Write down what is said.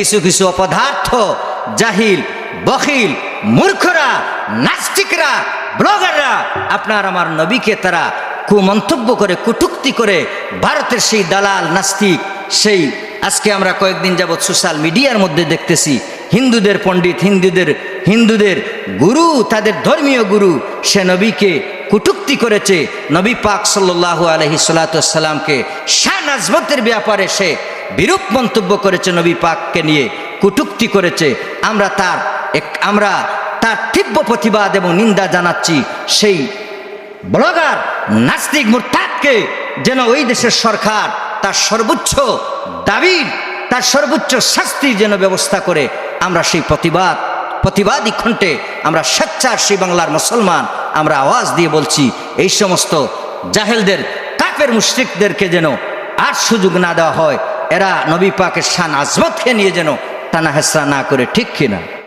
কিছু কিছু অপদার্থ, জাহিল, বখিল, মূর্খরা, নাস্তিকরা, ব্লগাররা, আপনার আমার নবীকে তারা কুমন্তব্য করে, কুটুক্তি করে, ভারতের সেই দালাল নাস্তিক, সেই আজকে আমরা কয়েকদিন যাবৎ সোশ্যাল মিডিয়ার মধ্যে দেখতেছি, হিন্দুদের পণ্ডিত, হিন্দুদের হিন্দুদের গুরু, তাদের ধর্মীয় গুরু, সে নবীকে কুটুক্তি করেছে, নবী পাক সাল্লাহ আলহি শাহ নাজমতের ব্যাপারে সে বিরূপ মন্তব্য করেছে নবী পাককে নিয়ে, কুটুক্তি করেছে। আমরা তার এক- আমরা তার তীব্র প্রতিবাদ এবং নিন্দা জানাচ্ছি। সেই ব্লগার নাস্তিক মুরতাদকে যেন ওই দেশের সরকার তার সর্বোচ্চ দাবির তার সর্বোচ্চ শাস্তির যেন ব্যবস্থা করে। আমরা সেই প্রতিবাদ, প্রতিবাদী কণ্ঠে আমরা স্বেচ্ছার সেই বাংলার মুসলমান আমরা আওয়াজ দিয়ে বলছি, এই সমস্ত জাহেলদের কাপের মুশ্রিকদেরকে যেন আর সুযোগ না দেওয়া হয়। এরা নবী পাকের শান আজমতকে নিয়ে যেন টানা হেসরা না করে ঠিক কিনা?